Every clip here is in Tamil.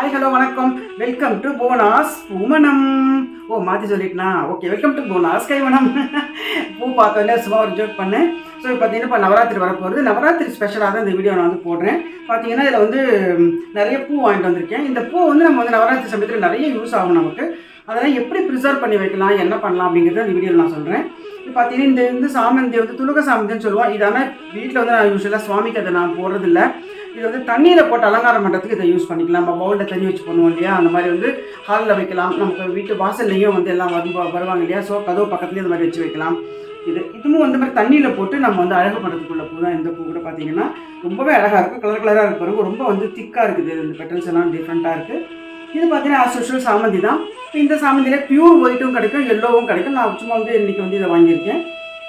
ஹாய் ஹலோ வணக்கம். வெல்கம் டு போனாஸ் உமனம் ஓ மாற்றி சொல்லிட்டனா? ஓகே வெல்கம் டு போனாஸ் கைவனம் பூ பார்த்தோன்னே சும்மா ஒரு ஜோக் பண்ணேன். ஸோ பார்த்தீங்கன்னா இப்போ நவராத்திரி வரப்போகிறது நவராத்திரி ஸ்பெஷலாக தான் இந்த வீடியோ நான் வந்து போடுறேன். பார்த்தீங்கன்னா இதில் வந்து நிறைய பூ வாங்கிட்டு வந்திருக்கேன். இந்த பூ வந்து நம்ம வந்து நவராத்திரி சமயத்தில் நிறைய யூஸ் ஆகும் நமக்கு. அதெல்லாம் எப்படி ப்ரிசர்வ் பண்ணி வைக்கலாம் என்ன பண்ணலாம் அப்படிங்கிறத இந்த வீடியோவில் நான் சொல்கிறேன் இப்போ பார்த்தீங்கன்னா இந்த இந்த சாமந்தி வந்து துலுக சாமந்தின்னு சொல்லுவோம். இதான வீட்டில் வந்து நான் யூஸ்வலாக சுவாமிக்கு அதை நான் போடுறதில்ல. இது வந்து தண்ணியில் போட்டு அலங்காரம் பண்ணுறதுக்கு இதை யூஸ் பண்ணிக்கலாம். நம்ம பவுலில் தண்ணி வச்சு பண்ணுவோம் இல்லையா? அந்த மாதிரி வந்து ஹாலில் வைக்கலாம். நமக்கு வீட்டு வாசல்லையும் வந்து எல்லாம் வரும் வருவாங்க இல்லையா? ஸோ கதவு பக்கத்துலேயும் இந்த மாதிரி வச்சு வைக்கலாம். இது இதுவும் வந்து மாதிரி தண்ணியில் போட்டு நம்ம வந்து அழகு பண்ணுறதுக்குள்ள பூ தான் இந்த பூ கூட பார்த்தீங்கன்னா ரொம்பவே அழகாக இருக்கும். கலர் கலராக இருக்கு பாருங்க. ரொம்ப வந்து திக்காக இருக்குது. இந்த பெட்டல்ஸ் எல்லாம் டிஃப்ரெண்ட்டாக இருக்குது இது பார்த்தீங்கன்னா ஆஸ் யூஷுவல் சாமந்தி தான். இப்போ இந்த சாமந்தியில் பியூர் ஒயிட்டும் கிடைக்கும் எல்லோவும் கிடைக்கும். நான் சும்மா வந்து இன்றைக்கி வந்து இதை வாங்கியிருக்கேன்.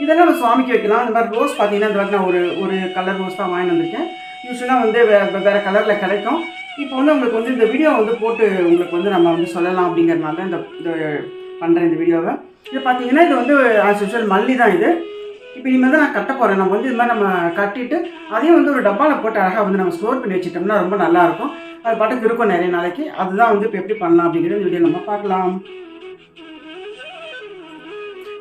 இதெல்லாம் நம்ம சுவாமிக்கு வைக்கலாம். இந்த மாதிரி ரோஸ் பார்த்தீங்கன்னா இந்த மாதிரி நான் ஒரு ஒரு கலர் ரோஸ் தான் வாங்கி வந்திருக்கேன். யூஸ்வலாக வந்து வே வேறு கலரில் கிடைக்கும். இப்போ வந்து உங்களுக்கு வந்து இந்த வீடியோ வந்து போட்டு உங்களுக்கு வந்து நம்ம வந்து சொல்லலாம் அப்படிங்கிறனால தான் இந்த இது பண்ணுறேன் இந்த வீடியோவை இது பார்த்தீங்கன்னா இது வந்து ஆஸ் யூஸ்வல் மல்லி தான் இது. இப்போ இனிமேல் தான் நான் கட்ட போகிறேன் நம்ம வந்து இது மாதிரி நம்ம கட்டிட்டு அதையும் வந்து ஒரு டப்பாவில் போட்டு அழகாக வந்து நம்ம ஸ்டோர் பண்ணி வச்சுட்டோம்னா ரொம்ப நல்லாயிருக்கும் அது பாட்டுக்கு இருக்கும் நிறைய நாளைக்கு. அதுதான் வந்து இப்போ எப்படி பண்ணலாம் அப்படிங்கிறது இந்த வீடியோ நம்ம பார்க்கலாம்.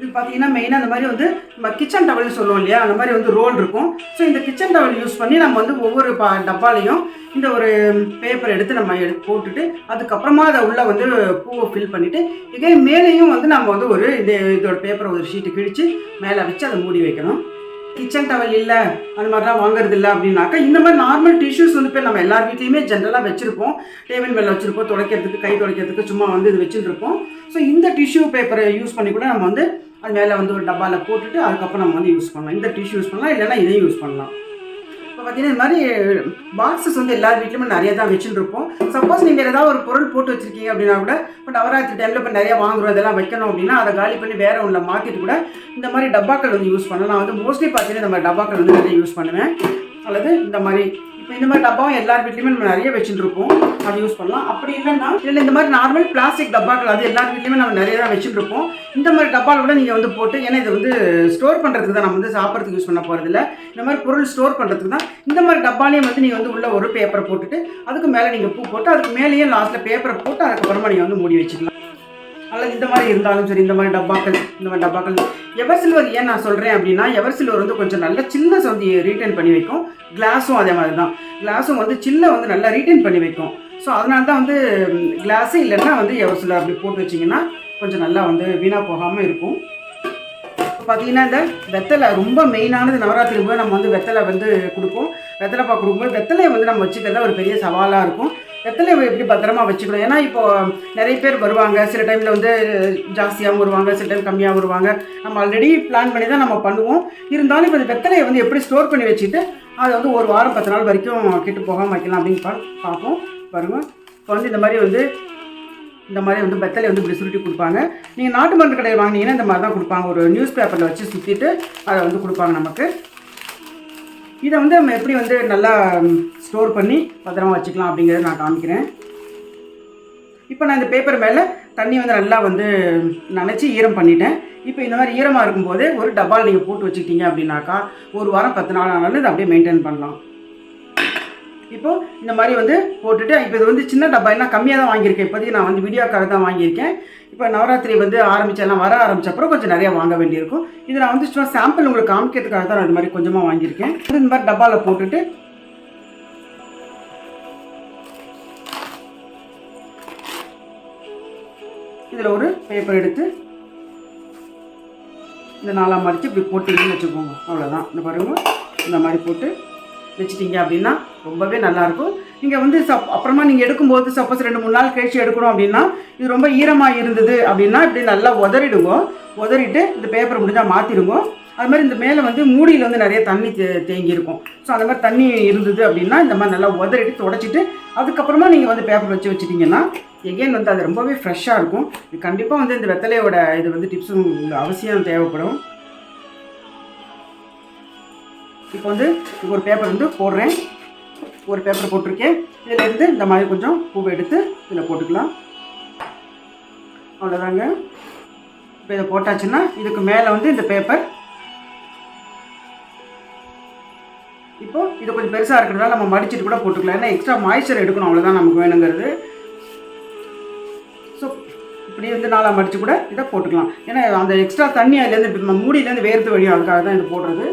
இது பார்த்தீங்கன்னா மெயினாக அந்த மாதிரி வந்து நம்ம கிச்சன் டவல்னு சொல்லுவோம் இல்லையா? அந்த மாதிரி வந்து ரோல் இருக்கும். ஸோ இந்த கிச்சன் டவல் யூஸ் பண்ணி நம்ம வந்து ஒவ்வொரு பா டப்பாலையும் இந்த ஒரு பேப்பர் எடுத்து நம்ம எடுத்து போட்டுட்டு அதுக்கப்புறமா அதை உள்ளே வந்து பூவை ஃபில் பண்ணிவிட்டு இதே மேலேயும் வந்து நம்ம வந்து ஒரு இது இதோட பேப்பரை ஒரு ஷீட்டு கிழித்து மேலே வச்சு அதை மூடி வைக்கணும். கிச்சன் டவல் இல்லை அந்த மாதிரிலாம் வாங்குறது இல்லை அப்படின்னாக்கா இந்த மாதிரி நார்மல் டிஷ்யூஸ் வந்து இப்போ நம்ம எல்லார் வீட்லேயுமே ஜென்ரலாக வச்சுருப்போம். டேபிள் மேலே வச்சுருப்போம் துடைக்கிறதுக்கு கை துடைக்கிறதுக்கு சும்மா வந்து இது வச்சுருப்போம் ஸோ இந்த டிஷ்யூ பேப்பரை யூஸ் பண்ணி கூட நம்ம வந்து அது மேலே வந்து ஒரு டப்பாவில் போட்டுட்டு அதுக்கப்புறம் நம்ம வந்து யூஸ் பண்ணலாம். இந்த டிஷ்யூ யூஸ் பண்ணலாம் இல்லைன்னா இதையும் யூஸ் பண்ணலாம். இப்போ பார்த்தீங்கன்னா இந்த மாதிரி பாக்ஸஸ் வந்து எல்லார் வீட்லையுமே நிறைய தான் வச்சுருப்போம் சப்போஸ் நீங்கள் ஏதாவது ஒரு பொருள் போட்டு வச்சுருக்கீங்க அப்படின்னா கூட இப்போ நவராத்திரி டைமில் இப்போ நிறையா வாங்குறோம் இதெல்லாம் வைக்கணும் அப்படின்னா அதை காலி பண்ணி வேறு ஒன்றில் மாற்றிட்டு கூட இந்த மாதிரி டப்பாக்கள் வந்து யூஸ் பண்ணலாம். நான் வந்து மோஸ்ட்லி பார்த்தீங்கன்னா இந்த மாதிரி டப்பாக்கள் வந்து நிறைய யூஸ் பண்ணுவேன். அல்லது இந்த மாதிரி இந்த மாதிரி டப்பாவும் எல்லார் வீட்லையுமே நம்ம நிறைய வச்சுட்டு இருப்போம் அதை யூஸ் பண்ணலாம். அப்படி இல்லைன்னா இல்லை இந்த மாதிரி நார்மல் பிளாஸ்டிக் டப்பாக்கள் அது எல்லார் வீட்லையுமே நம்ம நிறைய தான் வச்சுட்டு இருப்போம் இந்த மாதிரி டப்பாவில் கூட நீங்கள் வந்து போட்டு ஏன்னா இது வந்து ஸ்டோர் பண்ணுறதுக்கு தான் நம்ம வந்து சாப்பிட்றதுக்கு யூஸ் பண்ண போகிறதில்ல இந்த மாதிரி பொருள் ஸ்டோர் பண்ணுறதுக்கு தான் இந்த மாதிரி டப்பாலையும் வந்து நீங்கள் வந்து உள்ள ஒரு பேப்பரை போட்டுட்டு அதுக்கு மேலே நீங்கள் பூ போட்டு அதுக்கு மேலேயே லாஸ்ட்டில் பேப்பரை போட்டு அதுக்கப்புறமா நீங்கள் வந்து மூடி வச்சுக்கலாம். அல்லது இந்த மாதிரி இருந்தாலும் சரி இந்த மாதிரி டப்பாக்கள் இந்த மாதிரி டப்பாக்கள். எவர் சில்வர் ஏன் நான் சொல்கிறேன் அப்படின்னா எவர் சில்வர் வந்து கொஞ்சம் நல்ல சின்ன வந்து ரீட்டைன் பண்ணி வைக்கும். கிளாஸும் அதே மாதிரி தான் கிளாஸும் வந்து சில்ல வந்து நல்லா ரீட்டைன் பண்ணி வைக்கும். ஸோ அதனால தான் வந்து கிளாஸு இல்லைன்னா வந்து எவர் சில்வர் அப்படி போட்டு வச்சிங்கன்னா கொஞ்சம் நல்லா வந்து வீணாக போகாமல் இருக்கும். பார்த்தீங்கன்னா இந்த வெத்தலை ரொம்ப மெயினானது நவராத்திரி போய் நம்ம வந்து வெத்தலை வந்து கொடுப்போம். வெத்தலை பாக்கு கொடுக்கும்போது வெத்தலையை வந்து நம்ம வச்சுக்கிறதா ஒரு பெரிய சவாலாக இருக்கும். வெத்தலையை எப்படி பத்திரமா வச்சுக்கணும்? ஏன்னா இப்போது நிறைய பேர் வருவாங்க. சில டைமில் வந்து ஜாஸ்தியாகவும் வருவாங்க சில டைம் கம்மியாக வருவாங்க. நம்ம ஆல்ரெடி பிளான் பண்ணி தான் நம்ம பண்ணுவோம். இருந்தாலும் இப்போ இந்த வெத்தலையை வந்து எப்படி ஸ்டோர் பண்ணி வச்சுட்டு அதை வந்து ஒரு வாரம் பத்து நாள் வரைக்கும் கெட்டு போகாமல் வைக்கலாம் அப்படின்னு பா பார்ப்போம். பாருங்க. இப்போ வந்து இந்த மாதிரி வந்து இந்த மாதிரி வந்து வெத்தலை வந்து இப்படி சுருட்டி கொடுப்பாங்க. நீங்கள் நாட்டு மருந்து கடையில் வாங்கினீங்கன்னா இந்த மாதிரி தான் கொடுப்பாங்க. ஒரு நியூஸ் பேப்பரில் வச்சு சுற்றிட்டு அதை வந்து கொடுப்பாங்க நமக்கு. இதை வந்து நம்ம எப்படி வந்து நல்லா ஸ்டோர் பண்ணி பத்திரமா வச்சுக்கலாம் அப்படிங்கிறத நான் காமிக்கிறேன். இப்போ நான் இந்த பேப்பர் மேலே தண்ணி வந்து நல்லா வந்து நனைச்சி ஈரம் பண்ணிட்டேன். இப்போ இந்த மாதிரி ஈரமாக இருக்கும்போது ஒரு டப்பால் நீங்கள் போட்டு வச்சுக்கிட்டீங்க அப்படின்னாக்கா ஒரு வாரம் பத்து நாள் ஆனாலும் இதை அப்படியே மெயின்டைன் பண்ணலாம். இப்போ இந்த மாதிரி வந்து போட்டுட்டு இப்போ இது வந்து சின்ன டப்பா என்ன கம்மியாக தான் வாங்கியிருக்கேன். இப்போதைக்கு நான் வந்து வீடியோக்காக தான் வாங்கியிருக்கேன். இப்போ நவராத்திரி வந்து ஆரம்பிச்செல்லாம் வர ஆரம்பிச்ச அப்புறம் கொஞ்சம் நிறையா வாங்க வேண்டியிருக்கும். இது நான் வந்து சும்மா சாம்பிள் உங்களுக்கு காமிக்கிறதுக்காக தான் நான் இந்த மாதிரி கொஞ்சமாக வாங்கியிருக்கேன். இது இந்த மாதிரி டப்பாவில் போட்டுட்டு இதில் ஒரு பேப்பர் எடுத்து இந்த நாலாம் மடித்து இப்படி போட்டிங்கன்னு வச்சுக்கோங்க. அவ்வளோதான் இந்த பாருங்க இந்த மாதிரி போட்டு வச்சுட்டீங்க அப்படின்னா ரொம்பவே நல்லாயிருக்கும். நீங்கள் வந்து சப் அப்புறமா நீங்கள் எடுக்கும்போது சப்போஸ் ரெண்டு மூணு நாள் கழிச்சு எடுக்கணும் அப்படின்னா இது ரொம்ப ஈரமாக இருந்தது அப்படின்னா இப்படி நல்லா உதறிடுவோம் உதறிட்டு இந்த பேப்பர் முடிஞ்சால் மாற்றிடுங்க அது மாதிரி இந்த மேலே வந்து மூடியில் வந்து நிறைய தண்ணி தே தேங்கியிருக்கும். ஸோ அந்த மாதிரி தண்ணி இருந்தது அப்படின்னா இந்த மாதிரி நல்லா உதறிட்டு தொடச்சிட்டு அதுக்கப்புறமா நீங்கள் வந்து பேப்பர் வச்சு வச்சிட்டிங்கன்னா எகெயின் வந்து அது ரொம்பவே ஃப்ரெஷ்ஷாக இருக்கும். இது கண்டிப்பாக வந்து இந்த வெத்தலையோட இது வந்து டிப்ஸும் அவசியம் தேவைப்படும். இப்போ வந்து ஒரு பேப்பர் வந்து போடுறேன். ஒரு பேப்பர் போட்டிருக்கேன். இதில் இருந்து இந்த மாதிரி கொஞ்சம் பூவை எடுத்து இதில் போட்டுக்கலாம். அவ்வளோதாங்க இப்போ இதை போட்டாச்சுன்னா இதுக்கு மேலே வந்து இந்த பேப்பர் இப்போ இது கொஞ்சம் பெருசாக இருக்கிறதால நம்ம மடிச்சிட்டு கூட போட்டுக்கலாம். ஏன்னா எக்ஸ்ட்ரா மாய்ச்சர் எடுக்கணும். அவ்வளோதான் நமக்கு வேணுங்கிறது. ஸோ இப்படி வந்து நாளாக மடித்து கூட இதை போட்டுக்கலாம். ஏன்னா அந்த எக்ஸ்ட்ரா தண்ணி அதுலேருந்து மூடியிலேருந்து வேர்த்து வழியும் அதுக்காக தான் இது போடுறது.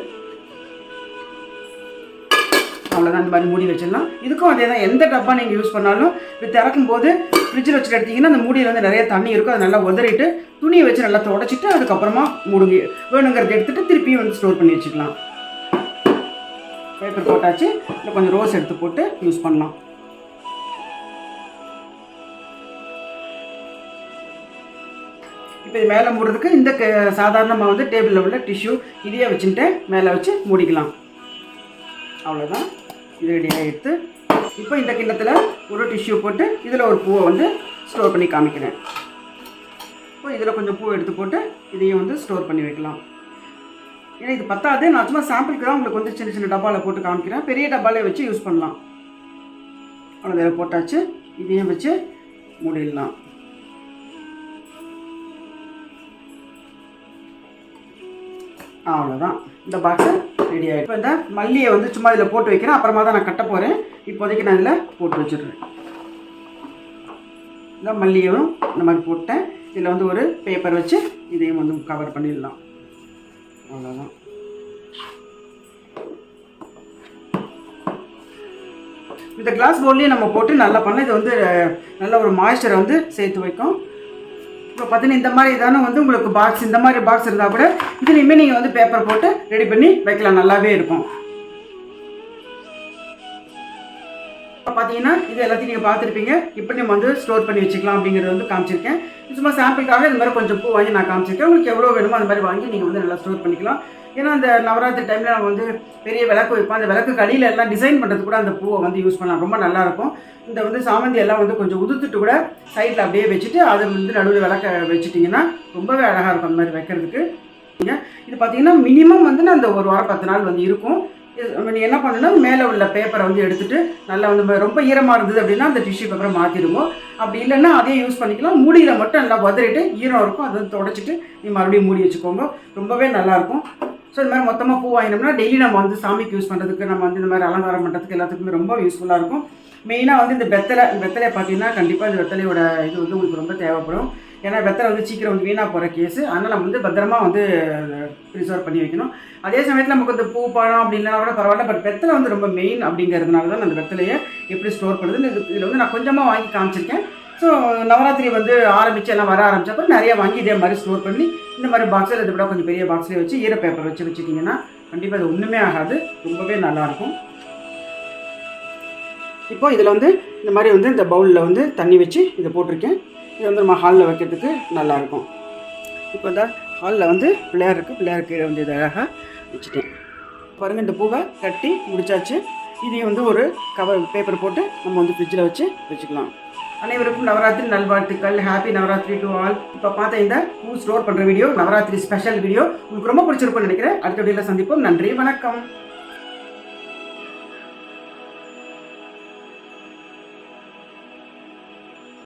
அவ்வளோதான் இந்த மாதிரி மூடி வச்சிடலாம். இதுக்கும் அதே தான் எந்த டப்பா நீங்கள் யூஸ் பண்ணாலும் இப்போ திறக்கும் போது ஃப்ரிட்ஜில் வச்சுட்டு எடுத்தீங்கன்னா அந்த மூடியில் வந்து நிறைய தண்ணி இருக்கும். அதை நல்லா உதறிட்டு துணியை வச்சு நல்லா தொடச்சிட்டு அதுக்கப்புறமா மூடுங்க. வேணுங்கிறத எடுத்துட்டு திருப்பியும் வந்து ஸ்டோர் பண்ணி வச்சுக்கலாம். பேப்பர் போட்டாச்சு. இல்லை கொஞ்சம் ரோஸ் எடுத்து போட்டு யூஸ் பண்ணலாம். இப்போ இது மேலே மூடுறதுக்கு இந்த சாதாரணமாக வந்து டேபிளில் உள்ள டிஷ்யூ இதையே வச்சுட்டு மேலே வச்சு மூடிக்கலாம். அவ்வளோதான் இது ரெடியாக எடுத்து இப்போ இந்த கிண்ணத்தில் ஒரு டிஷ்யூ போட்டு இதில் ஒரு பூவை வந்து ஸ்டோர் பண்ணி காமிக்கிறேன். இப்போ இதில் கொஞ்சம் பூ எடுத்து போட்டு இதையும் வந்து ஸ்டோர் பண்ணி வைக்கலாம். ஏன்னா இது பத்தாது நான் சும்மா சாம்பிளுக்கு தான் உங்களுக்கு வந்து சின்ன சின்ன டப்பாவில் போட்டு காமிக்கிறேன். பெரிய டப்பாலே வச்சு யூஸ் பண்ணலாம். அவ்வளோ வேலை போட்டாச்சு. இதையும் வச்சு மூடிடலாம். அவ்வளோதான் இந்த பாக்ஸை ரெடி ஆகிடும் இப்போ இந்த மல்லியை வந்து சும்மா இதில் போட்டு வைக்கிறேன். அப்புறமா தான் நான் கட்ட போகிறேன் இப்போதைக்கு நான் இதில் போட்டு வச்சிடுறேன். இந்த மல்லியும் இந்த மாதிரி போட்டேன். இதில் வந்து ஒரு பேப்பர் வச்சு இதையும் வந்து கவர் பண்ணிடலாம். அவ்வளோதான் இந்த கிளாஸ் பவுல்லையும் நம்ம போட்டு நல்லா பண்ணலாம். இது வந்து நல்ல ஒரு மாய்ஸ்டரை வந்து சேர்த்து வைக்கும். இப்போ பார்த்தீங்கன்னா இந்த மாதிரி தானே வந்து உங்களுக்கு பாக்ஸ் இந்த மாதிரி பாக்ஸ் இருந்தால் கூட இதுலேயுமே நீங்கள் வந்து பேப்பர் போட்டு ரெடி பண்ணி வைக்கலாம். நல்லாவே இருக்கும். இப்போ பார்த்தீங்கன்னா இது எல்லாத்தையும் நீங்கள் பார்த்துருப்பீங்க. இப்போ நம்ம வந்து ஸ்டோர் பண்ணி வச்சுக்கலாம் அப்படிங்கிறது வந்து காமிச்சிருக்கேன். சும்மா சாம்பிளுக்காக இந்த மாதிரி கொஞ்சம் பூ வாங்கி நான் காமிச்சிருக்கேன். உங்களுக்கு எவ்வளோ வேணுமோ அந்த மாதிரி வாங்கி நீங்கள் வந்து நல்லா ஸ்டோர் பண்ணிக்கலாம். ஏன்னா அந்த நவராத்திரி டைமில் நம்ம வந்து பெரிய விளக்கு வைப்போம். அந்த விளக்கு கடியில் எல்லாம் டிசைன் பண்ணுறது கூட அந்த பூவை வந்து யூஸ் பண்ணலாம். ரொம்ப நல்லாயிருக்கும் இந்த வந்து சாமந்தி எல்லாம் வந்து கொஞ்சம் உதுத்துட்டு கூட சைடில் அப்படியே வச்சுட்டு அதை வந்து நடுவில் விளக்க வச்சுட்டிங்கன்னா ரொம்பவே அழகாக இருக்கும் அந்த மாதிரி வைக்கிறதுக்கு. நீங்க- இது பார்த்தீங்கன்னா மினிமம் வந்து நான் அந்த ஒரு வாரம் பத்து நாள் வந்து இருக்கும். இது நீ என்ன பண்ணணும்னா மேலே உள்ள பேப்பரை வந்து எடுத்துகிட்டு நல்லா வந்து ரொம்ப ஈரமாக இருந்தது அப்படின்னா அந்த டிஷ்யூ பேப்பரை மாற்றிடுவோம் அப்படி இல்லைன்னா அதையே யூஸ் பண்ணிக்கலாம். மூடியில் மட்டும் நல்லா உதறிட்டு ஈரம் இருக்கும். அதை வந்து தொடச்சிட்டு நீ மறுபடியும் மூடி வச்சுக்கோங்க. ரொம்பவே நல்லாயிருக்கும் ஸோ இந்த மாதிரி மொத்தமாக பூ வாங்கினோம்னா டெய்லி நம்ம வந்து சாமிக்கு யூஸ் பண்ணுறதுக்கு நம்ம வந்து இந்த மாதிரி அலங்காரம் பண்ணுறதுக்கு எல்லாத்துக்குமே ரொம்ப யூஸ்ஃபுல்லாக இருக்கும். மெயினாக வந்து இந்த வெத்தலை வெத்தலையை பார்த்தீங்கன்னா கண்டிப்பாக இந்த வெத்தலையோட இது வந்து உங்களுக்கு ரொம்ப தேவைப்படும். ஏன்னா வெத்தலை வந்து சீக்கிரம் வந்து வீணாக போகிற கேஸு அதனால் நம்ம வந்து பத்திரமா வந்து ப்ரிசர்வ் பண்ணி வைக்கணும். அதே சமயத்தில் நமக்கு இந்த பூ பழம் அப்படி இல்லைனா கூட பரவாயில்ல பட் வெத்தலை வந்து ரொம்ப மெயின் அப்படிங்கிறதுனால தான் அந்த வெத்தலையை எப்படி ஸ்டோர் பண்ணுறதுன்னு இது இதில் வந்து நான் கொஞ்சமாக வாங்கி காமிச்சிருக்கேன். ஸோ நவராத்திரி வந்து ஆரம்பித்து எல்லாம் வர ஆரம்பித்தப்போ நிறைய வாங்கி இதே மாதிரி ஸ்டோர் பண்ணி இந்த மாதிரி பாக்ஸில் இதை விட கொஞ்சம் பெரிய பாக்ஸ்லேயே வச்சு ஈர பேப்பர் வச்சு வச்சுட்டிங்கன்னா கண்டிப்பாக அது ஒன்றுமே ஆகாது. ரொம்பவே நல்லாயிருக்கும் இப்போ இதில் வந்து இந்த மாதிரி வந்து இந்த பவுலில் வந்து தண்ணி வச்சு இதை போட்டிருக்கேன். இது வந்து நம்ம ஹாலில் வைக்கிறதுக்கு நல்லாயிருக்கும் இப்போ இந்த ஹாலில் வந்து பிள்ளையார் இருக்குது பிள்ளையார் கீழே வந்து இதை அழகாக வச்சுட்டேன். பாருங்கள் இந்த பூவை கட்டி முடிச்சாச்சு. இதையும் வந்து ஒரு கவர் பேப்பர் போட்டு நம்ம வந்து ஃப்ரிட்ஜில் வச்சு வச்சுக்கலாம். அனைவருக்கும் நவராத்திரி நல்வாழ்த்துக்கள். ஹாப்பி நவராத்திரி டு ஆல் இப்போ பார்த்த இந்த பூ ஸ்டோர் பண்ணுற வீடியோ நவராத்திரி ஸ்பெஷல் வீடியோ உங்களுக்கு ரொம்ப பிடிச்சிருக்கும்னு நினைக்கிறேன். அடுத்த வீடியோவில் சந்திப்போம். நன்றி வணக்கம்.